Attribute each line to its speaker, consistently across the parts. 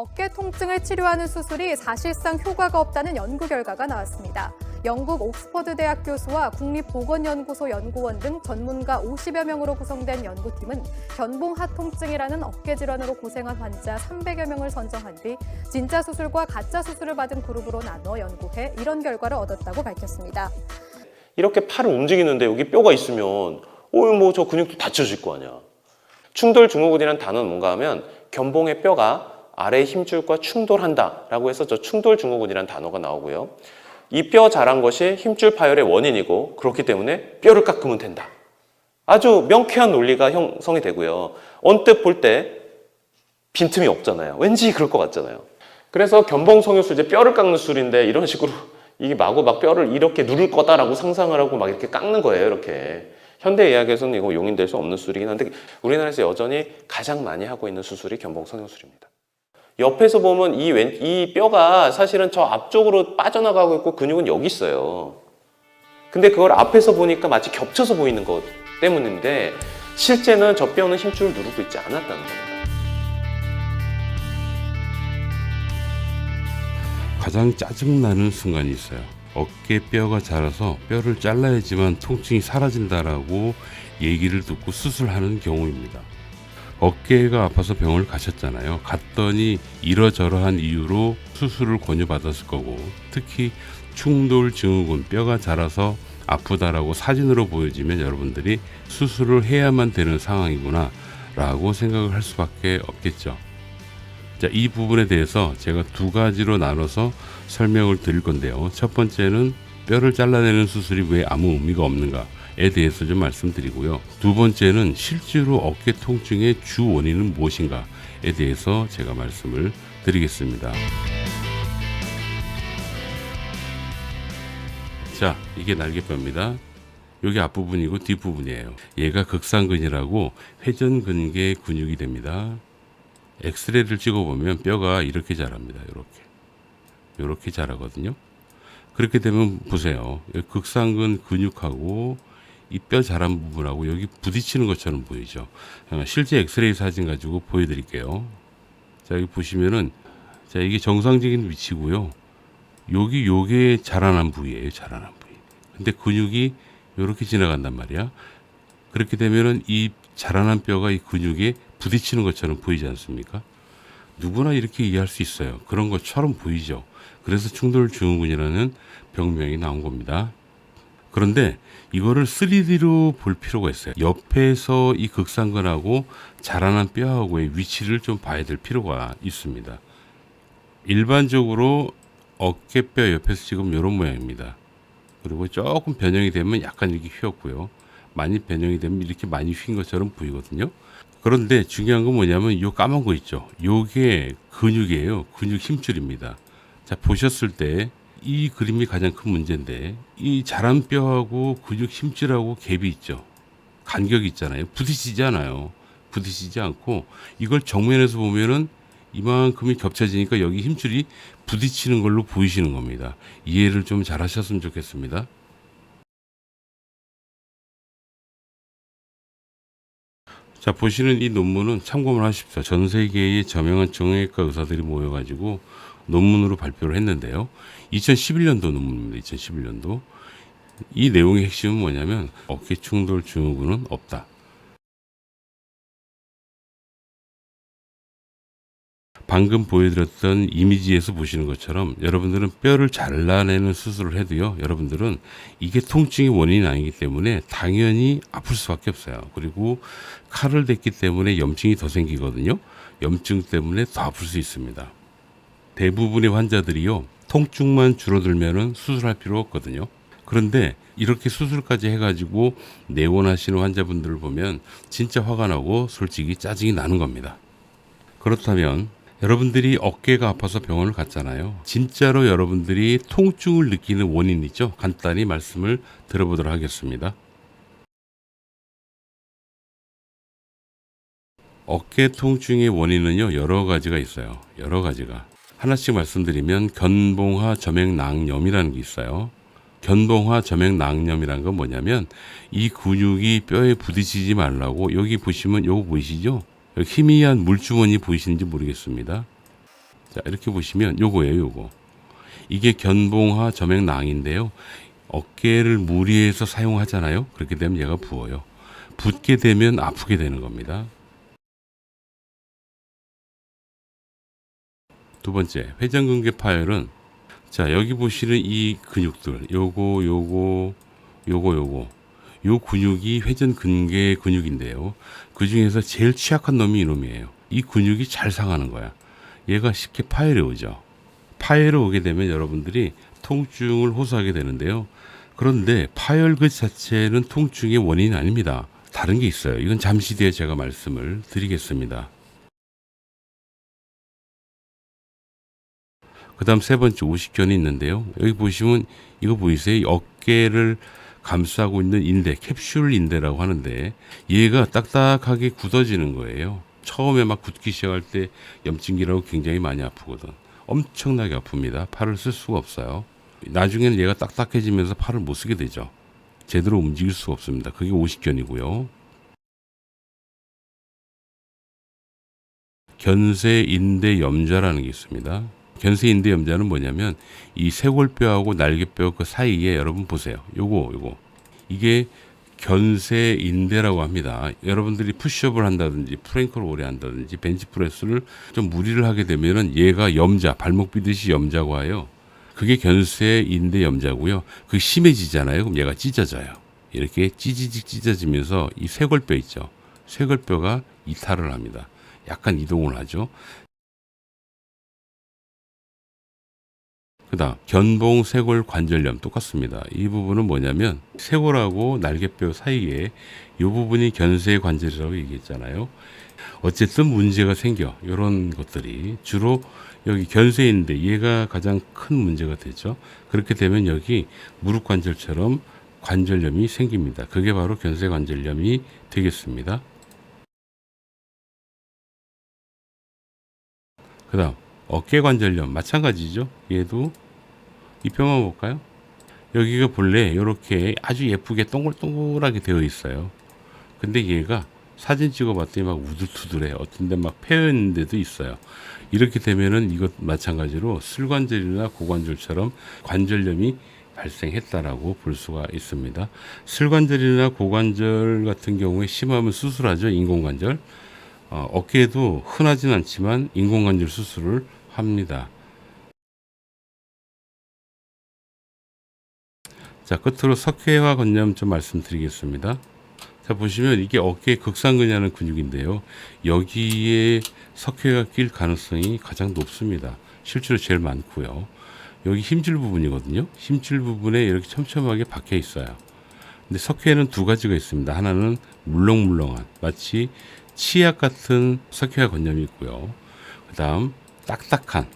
Speaker 1: 어깨 통증을 치료하는 수술이 사실상 효과가 없다는 연구 결과가 나왔습니다. 영국 옥스퍼드 대학 교수와 국립보건연구소 연구원 등 전문가 50여 명으로 구성된 연구팀은 견봉하 통증이라는 어깨 질환으로 고생한 환자 300여 명을 선정한 뒤 진짜 수술과 가짜 수술을 받은 그룹으로 나눠 연구해 이런 결과를 얻었다고 밝혔습니다.
Speaker 2: 이렇게 팔을 움직이는데 여기 뼈가 있으면 어뭐 저 근육도 다쳐질 거 아니야. 충돌 증후군이라는 단어는 뭔가 하면 견봉의 뼈가 아래 힘줄과 충돌한다라고 해서 저 충돌 증후군이라는 단어가 나오고요. 이 뼈 자란 것이 힘줄 파열의 원인이고 그렇기 때문에 뼈를 깎으면 된다. 아주 명쾌한 논리가 형성이 되고요. 언뜻 볼 때 빈틈이 없잖아요. 왠지 그럴 것 같잖아요. 그래서 견봉 성형술 이제 뼈를 깎는 수술인데 이런 식으로 이게 마구 막 뼈를 이렇게 누를 거다라고 상상을 하고 막 이렇게 깎는 거예요. 이렇게 현대 의학에서는 이거 용인될 수 없는 수술이긴 한데 우리나라에서 여전히 가장 많이 하고 있는 수술이 견봉 성형술입니다. 옆에서 보면 이, 왼, 이 뼈가 사실은 저 앞쪽으로 빠져나가고 있고 근육은 여기 있어요. 근데 그걸 앞에서 보니까 마치 겹쳐서 보이는 것 때문인데 실제는 저 뼈는 힘줄을 누르고 있지 않았다는 겁니다.
Speaker 3: 가장 짜증나는 순간이 있어요. 어깨 뼈가 자라서 뼈를 잘라야지만 통증이 사라진다라고 얘기를 듣고 수술하는 경우입니다. 어깨가 아파서 병원을 가셨잖아요. 갔더니 이러저러한 이유로 수술을 권유받았을 거고 특히 충돌 증후군 뼈가 자라서 아프다라고 사진으로 보여지면 여러분들이 수술을 해야만 되는 상황이구나 라고 생각을 할 수밖에 없겠죠. 자, 이 부분에 대해서 제가 두 가지로 나눠서 설명을 드릴 건데요. 첫 번째는 뼈를 잘라내는 수술이 왜 아무 의미가 없는가에 대해서 좀 말씀드리고요. 두 번째는 실제로 어깨 통증의 주 원인은 무엇인가에 대해서 제가 말씀을 드리겠습니다. 자, 이게 날개뼈입니다. 여기 앞부분이고 뒷부분이에요. 얘가 극상근이라고 회전근개 근육이 됩니다. 엑스레이를 찍어보면 뼈가 이렇게 자랍니다. 이렇게. 이렇게 자라거든요. 그렇게 되면 보세요. 극상근 근육하고 이 뼈 자란 부분하고 여기 부딪히는 것처럼 보이죠. 어, 실제 엑스레이 사진 가지고 보여드릴게요. 자, 여기 보시면은 자, 이게 정상적인 위치고요. 여기 요게 자라난 부위예요. 자라난 부위. 근데 근육이 이렇게 지나간단 말이야. 그렇게 되면은 이 자라난 뼈가 이 근육에 부딪히는 것처럼 보이지 않습니까? 누구나 이렇게 이해할 수 있어요. 그런 것처럼 보이죠. 그래서 충돌 증후군이라는 병명이 나온 겁니다. 그런데 이거를 3D로 볼 필요가 있어요. 옆에서 이 극상근하고 자라난 뼈하고의 위치를 좀 봐야 될 필요가 있습니다. 일반적으로 어깨뼈 옆에서 지금 이런 모양입니다. 그리고 조금 변형이 되면 약간 이렇게 휘었고요. 많이 변형이 되면 이렇게 많이 휜 것처럼 보이거든요. 그런데 중요한 건 뭐냐면 이 까만 거 있죠. 요게 근육이에요. 근육 힘줄입니다. 자, 보셨을 때 이 그림이 가장 큰 문제인데 이 자란 뼈하고 근육 힘줄하고 갭이 있죠. 간격이 있잖아요. 부딪히지 않아요. 부딪히지 않고 이걸 정면에서 보면은 이만큼이 겹쳐지니까 여기 힘줄이 부딪히는 걸로 보이시는 겁니다. 이해를 좀 잘 하셨으면 좋겠습니다. 자 보시는 이 논문은 참고만 하십시오. 전 세계의 저명한 정형외과 의사들이 모여가지고 논문으로 발표를 했는데요. 2011년도 논문입니다. 2011년도 이 내용의 핵심은 뭐냐면 어깨 충돌 증후군은 없다. 방금 보여드렸던 이미지에서 보시는 것처럼 여러분들은 뼈를 잘라내는 수술을 해도요, 여러분들은 이게 통증의 원인이 아니기 때문에 당연히 아플 수밖에 없어요. 그리고 칼을 댔기 때문에 염증이 더 생기거든요. 염증 때문에 더 아플 수 있습니다. 대부분의 환자들이요, 통증만 줄어들면은 수술할 필요 없거든요. 그런데 이렇게 수술까지 해가지고 내원하시는 환자분들을 보면 진짜 화가 나고 솔직히 짜증이 나는 겁니다. 그렇다면 여러분들이 어깨가 아파서 병원을 갔잖아요. 진짜로 여러분들이 통증을 느끼는 원인 있죠? 간단히 말씀을 들어보도록 하겠습니다. 어깨 통증의 원인은요, 여러 가지가 있어요. 여러 가지가. 하나씩 말씀드리면 견봉화 점액낭염이라는 게 있어요. 견봉화 점액낭염이라는 건 뭐냐면 이 근육이 뼈에 부딪히지 말라고 여기 보시면 요거 보이시죠? 희미한 물주머니 보이시는지 모르겠습니다. 자, 이렇게 보시면 요거예요, 요거. 이게 견봉화 점액낭인데요. 어깨를 무리해서 사용하잖아요. 그렇게 되면 얘가 부어요. 붓게 되면 아프게 되는 겁니다. 두 번째, 회전근개 파열은 자, 여기 보시는 이 근육들, 요거, 요거, 요거, 요거. 요 근육이 회전근개 근육인데요. 그 중에서 제일 취약한 놈이 이놈이에요. 이 근육이 잘 상하는 거야. 얘가 쉽게 파열이 오죠. 파열이 오게 되면 여러분들이 통증을 호소하게 되는데요. 그런데 파열 그 자체는 통증의 원인이 아닙니다. 다른 게 있어요. 이건 잠시 뒤에 제가 말씀을 드리겠습니다. 그 다음 세 번째 오십견이 있는데요. 여기 보시면 이거 보이세요? 이 어깨를 감싸고 있는 인대, 캡슐 인대라고 하는데 얘가 딱딱하게 굳어지는 거예요. 처음에 막 굳기 시작할 때 염증기라고 굉장히 많이 아프거든. 엄청나게 아픕니다. 팔을 쓸 수가 없어요. 나중에는 얘가 딱딱해지면서 팔을 못 쓰게 되죠. 제대로 움직일 수가 없습니다. 그게 오십견이고요. 견쇄인대 염좌라는 게 있습니다. 견쇄인대 염좌는 뭐냐면 이 쇄골뼈하고 날개뼈 그 사이에 여러분 보세요. 요거 요거 이게 견쇄인대라고 합니다. 여러분들이 푸시업을 한다든지 프랭크를 오래 한다든지 벤치프레스를 좀 무리를 하게 되면은 얘가 염자 발목 비듯이 염자고 하요. 그게 견쇄인대 염자고요. 그게 심해지잖아요. 그럼 얘가 찢어져요. 이렇게 찢어지 찢어지면서 이 쇄골뼈 있죠. 쇄골뼈가 이탈을 합니다. 약간 이동을 하죠. 그다음 견봉 쇄골 관절염 똑같습니다. 이 부분은 뭐냐면 쇄골하고 날개뼈 사이에 이 부분이 견쇄 관절이라고 얘기했잖아요. 어쨌든 문제가 생겨 이런 것들이 주로 여기 견쇄인데 얘가 가장 큰 문제가 되죠. 그렇게 되면 여기 무릎 관절처럼 관절염이 생깁니다. 그게 바로 견쇄 관절염이 되겠습니다. 그다음 어깨 관절염 마찬가지죠. 얘도 이 뼈만 볼까요? 여기가 본래 이렇게 아주 예쁘게 동글동글하게 되어 있어요. 근데 얘가 사진 찍어봤더니 막 우둘투둘해. 어떤 데 막 패여 있는 데도 있어요. 이렇게 되면은 이것 마찬가지로 슬관절이나 고관절처럼 관절염이 발생했다라고 볼 수가 있습니다. 슬관절이나 고관절 같은 경우에 심하면 수술하죠. 인공관절. 어, 어깨에도 흔하진 않지만 인공관절 수술을 합니다. 자, 끝으로 석회화 관념 좀 말씀드리겠습니다. 자, 보시면 이게 어깨 극상근이라는 근육인데요. 여기에 석회가 낄 가능성이 가장 높습니다. 실제로 제일 많고요. 여기 힘줄 부분이거든요. 힘줄 부분에 이렇게 촘촘하게 박혀 있어요. 근데 석회는 두 가지가 있습니다. 하나는 물렁물렁한 마치 치약 같은 석회화 관념이 있고요. 그다음 딱딱한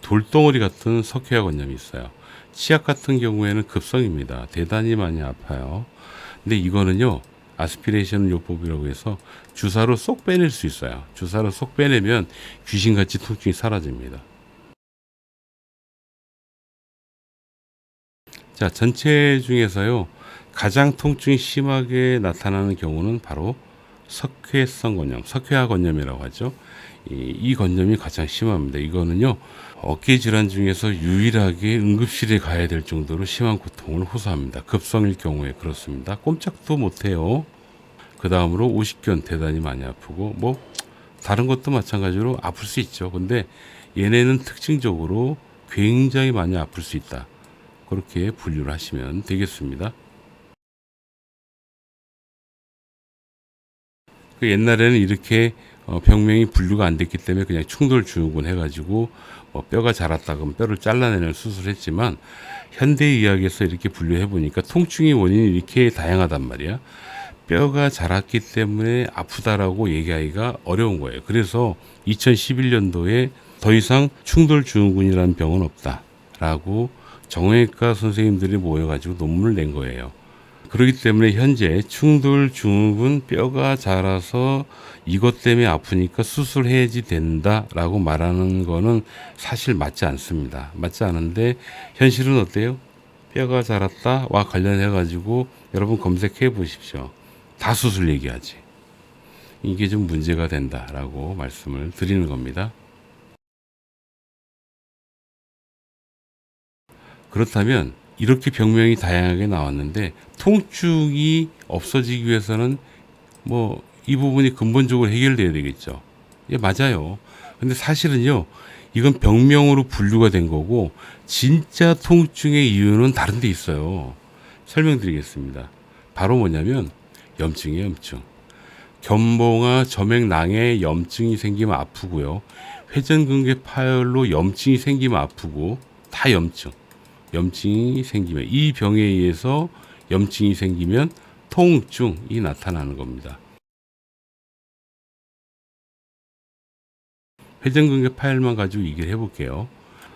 Speaker 3: 돌덩어리 같은 석회화 관념이 있어요. 치약 같은 경우에는 급성입니다. 대단히 많이 아파요. 근데 이거는요. 아스피레이션 요법이라고 해서 주사로 쏙 빼낼 수 있어요. 주사로 쏙 빼내면 귀신같이 통증이 사라집니다. 자, 전체 중에서요. 가장 통증이 심하게 나타나는 경우는 바로 석회성 건염, 석회화 건염이라고 하죠. 이, 이 건염이 가장 심합니다. 이거는요, 어깨 질환 중에서 유일하게 응급실에 가야 될 정도로 심한 고통을 호소합니다. 급성일 경우에 그렇습니다. 꼼짝도 못해요. 그 다음으로 오십견 대단히 많이 아프고, 뭐, 다른 것도 마찬가지로 아플 수 있죠. 근데 얘네는 특징적으로 굉장히 많이 아플 수 있다. 그렇게 분류를 하시면 되겠습니다. 그 옛날에는 이렇게 어, 병명이 분류가 안 됐기 때문에 그냥 충돌 증후군 해가지고 뭐 뼈가 자랐다 그러면 뼈를 잘라내는 수술을 했지만 현대 의학에서 이렇게 분류해 보니까 통증의 원인이 이렇게 다양하단 말이야. 뼈가 자랐기 때문에 아프다라고 얘기하기가 어려운 거예요. 그래서 2011년도에 더 이상 충돌 증후군이라는 병은 없다라고 정형외과 선생님들이 모여가지고 논문을 낸 거예요. 그렇기 때문에 현재 충돌 중후군 뼈가 자라서 이것 때문에 아프니까 수술해야지 된다라고 말하는 거는 사실 맞지 않습니다. 맞지 않은데 현실은 어때요? 뼈가 자랐다와 관련해 가지고 여러분 검색해 보십시오. 다 수술 얘기하지. 이게 좀 문제가 된다라고 말씀을 드리는 겁니다. 그렇다면 이렇게 병명이 다양하게 나왔는데 통증이 없어지기 위해서는 뭐 이 부분이 근본적으로 해결돼야 되겠죠. 예, 맞아요. 근데 사실은요, 이건 병명으로 분류가 된 거고, 진짜 통증의 이유는 다른 데 있어요. 설명드리겠습니다. 바로 뭐냐면, 염증이에요, 염증. 견봉아 점액낭에 염증이 생기면 아프고요. 회전근개 파열로 염증이 생기면 아프고, 다 염증. 염증이 생기면, 이 병에 의해서 염증이 생기면 통증이 나타나는 겁니다. 회전근개 파열만 가지고 얘기를 해볼게요.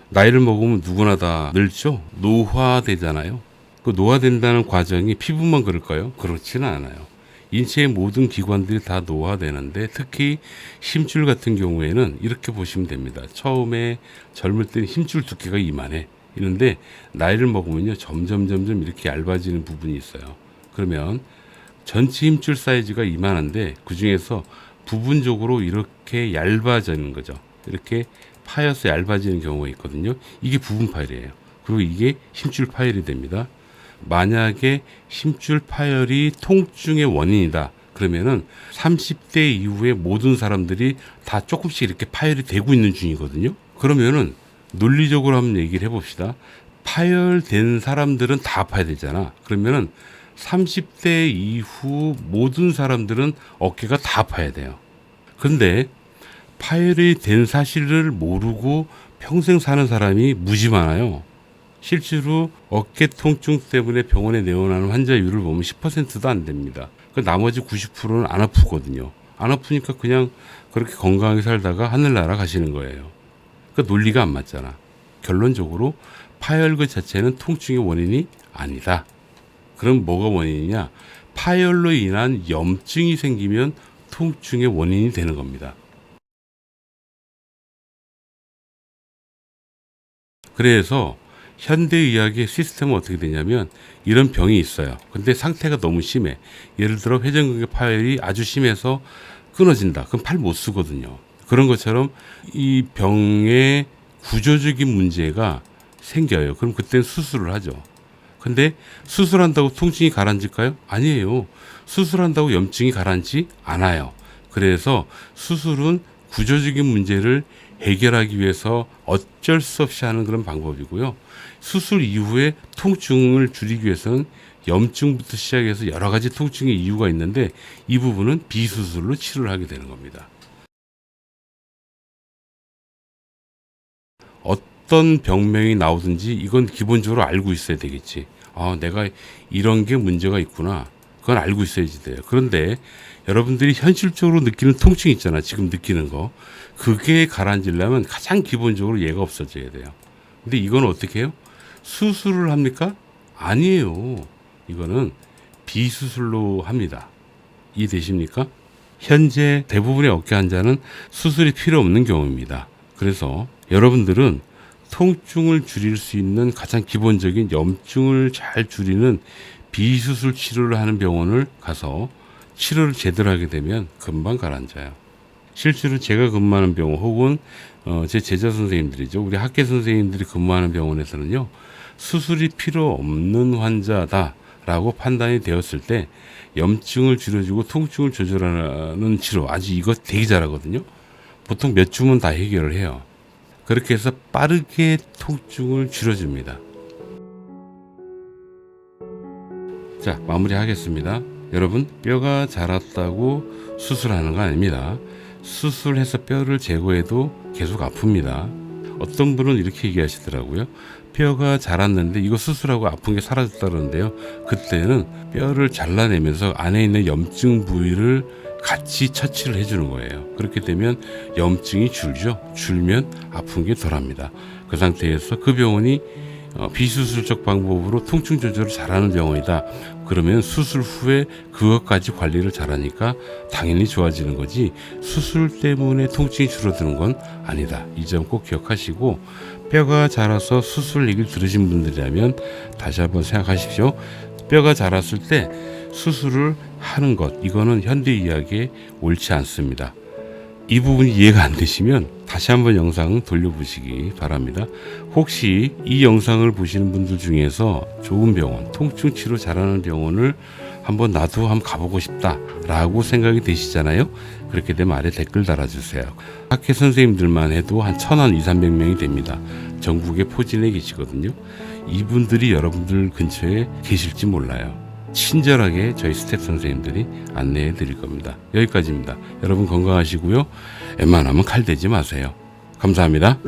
Speaker 3: 나이를 먹으면 누구나 다 늙죠? 노화되잖아요. 그 노화된다는 과정이 피부만 그럴까요? 그렇지는 않아요. 인체의 모든 기관들이 다 노화되는데 특히 힘줄 같은 경우에는 이렇게 보시면 됩니다. 처음에 젊을 때는 힘줄 두께가 이만해. 이런데 나이를 먹으면요 점점 점점 이렇게 얇아지는 부분이 있어요. 그러면 전체 힘줄 사이즈가 이만한데 그 중에서 부분적으로 이렇게 얇아지는 거죠. 이렇게 파여서 얇아지는 경우가 있거든요. 이게 부분 파열이에요. 그리고 이게 힘줄 파열이 됩니다. 만약에 힘줄 파열이 통증의 원인이다. 그러면은 30대 이후에 모든 사람들이 다 조금씩 이렇게 파열이 되고 있는 중이거든요. 그러면은 논리적으로 한번 얘기를 해봅시다. 파열된 사람들은 다 아파야 되잖아. 그러면은 30대 이후 모든 사람들은 어깨가 다 아파야 돼요. 근데 파열이 된 사실을 모르고 평생 사는 사람이 무지 많아요. 실제로 어깨 통증 때문에 병원에 내원하는 환자율을 보면 10%도 안 됩니다. 그 나머지 90%는 안 아프거든요. 안 아프니까 그냥 그렇게 건강하게 살다가 하늘나라 가시는 거예요. 그 논리가 안 맞잖아. 결론적으로 파열 그 자체는 통증의 원인이 아니다. 그럼 뭐가 원인이냐? 파열로 인한 염증이 생기면 통증의 원인이 되는 겁니다. 그래서 현대의학의 시스템은 어떻게 되냐면 이런 병이 있어요. 근데 상태가 너무 심해. 예를 들어 회전근개 파열이 아주 심해서 끊어진다. 그럼 팔 못 쓰거든요. 그런 것처럼 이 병의 구조적인 문제가 생겨요. 그럼 그때는 수술을 하죠. 근데 수술한다고 통증이 가라앉을까요? 아니에요. 수술한다고 염증이 가라앉지 않아요. 그래서 수술은 구조적인 문제를 해결하기 위해서 어쩔 수 없이 하는 그런 방법이고요. 수술 이후에 통증을 줄이기 위해서는 염증부터 시작해서 여러 가지 통증의 이유가 있는데 이 부분은 비수술로 치료를 하게 되는 겁니다. 어떤 병명이 나오든지 이건 기본적으로 알고 있어야 되겠지. 아, 내가 이런 게 문제가 있구나. 그건 알고 있어야지 돼요. 그런데 여러분들이 현실적으로 느끼는 통증 있잖아. 지금 느끼는 거. 그게 가라앉으려면 가장 기본적으로 얘가 없어져야 돼요. 근데 이건 어떻게 해요? 수술을 합니까? 아니에요. 이거는 비수술로 합니다. 이해되십니까? 현재 대부분의 어깨 환자는 수술이 필요 없는 경우입니다. 그래서 여러분들은 통증을 줄일 수 있는 가장 기본적인 염증을 잘 줄이는 비수술 치료를 하는 병원을 가서 치료를 제대로 하게 되면 금방 가라앉아요. 실제로 제가 근무하는 병원 혹은 어, 제 제자 선생님들이죠. 우리 학계 선생님들이 근무하는 병원에서는요. 수술이 필요 없는 환자다라고 판단이 되었을 때 염증을 줄여주고 통증을 조절하는 치료 아주 이거 되게 잘하거든요. 보통 몇 주면 다 해결을 해요. 그렇게 해서 빠르게 통증을 줄여줍니다. 자, 마무리하겠습니다. 여러분, 뼈가 자랐다고 수술하는 거 아닙니다. 수술해서 뼈를 제거해도 계속 아픕니다. 어떤 분은 이렇게 얘기하시더라고요. 뼈가 자랐는데 이거 수술하고 아픈 게 사라졌다 그러는데요. 그때는 뼈를 잘라내면서 안에 있는 염증 부위를 같이 처치를 해주는 거예요. 그렇게 되면 염증이 줄죠. 줄면 아픈 게 덜합니다. 그 상태에서 그 병원이 어, 비수술적 방법으로 통증 조절을 잘하는 병원이다. 그러면 수술 후에 그것까지 관리를 잘하니까 당연히 좋아지는 거지 수술 때문에 통증이 줄어드는 건 아니다. 이 점 꼭 기억하시고 뼈가 자라서 수술 얘기를 들으신 분들이라면 다시 한번 생각하십시오. 뼈가 자랐을 때 수술을 하는 것 이거는 현대 이야기에 옳지 않습니다. 이 부분이 이해가 안 되시면 다시 한번 영상 돌려보시기 바랍니다. 혹시 이 영상을 보시는 분들 중에서 좋은 병원, 통증 치료 잘하는 병원을 한번 나도 한번 가보고 싶다라고 생각이 되시잖아요. 그렇게 되면 아래 댓글 달아주세요. 학회 선생님들만 해도 한 천한 이 삼백 명이 됩니다. 전국에 포진해 계시거든요. 이분들이 여러분들 근처에 계실지 몰라요. 친절하게 저희 스텝 선생님들이 안내해 드릴 겁니다. 여기까지입니다. 여러분 건강하시고요. 웬만하면 칼 대지 마세요. 감사합니다.